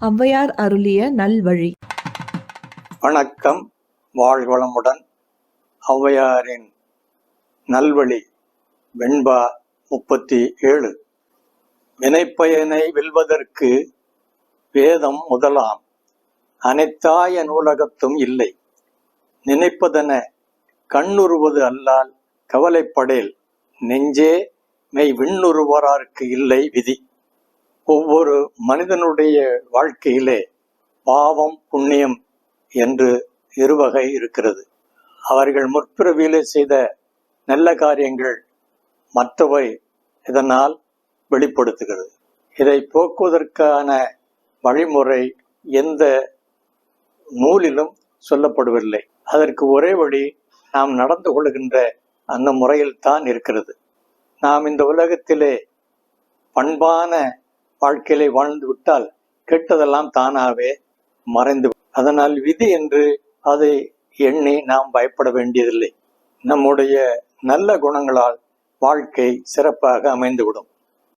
ஔவையார் அருளிய நல்வழி. வணக்கம். வாழ்வளமுடன் ஔவையாரின் நல்வழி வெண்பா முப்பத்தி ஏழு வினைப்பயனை வெல்வதற்கு வேதம் முதலாம். அனைத்தாய நூலகத்தும் இல்லை. நினைப்பதென கண்ணுறுவது அல்லால் கவலைப்படேல். நெஞ்சே மெய் விண்ணுறுவரார்க்கு இல்லை விதி. ஒவ்வொரு மனிதனுடைய வாழ்க்கையிலே பாவம் புண்ணியம் என்று இருவகை இருக்கிறது. அவர்கள் முற்பிறவியிலே செய்த நல்ல காரியங்கள் மற்றவை இதனால் வெளிப்படுத்துகிறது. இதை போக்குவதற்கான வழிமுறை எந்த நூலிலும் சொல்லப்படவில்லை அதற்கு ஒரே வழி நாம் நடந்து கொள்கின்ற அந்த முறையில் தான் இருக்கிறது. நாம் இந்த உலகத்திலே பண்பான வாழ்க்கையிலே வாழ்ந்து விட்டால் கெட்டதெல்லாம் தானாகவே மறைந்து விடும். அதனால் விதி என்று அதை எண்ணி நாம் பயப்பட வேண்டியதில்லை நம்முடைய நல்ல குணங்களால் வாழ்க்கை சிறப்பாக அமைந்துவிடும்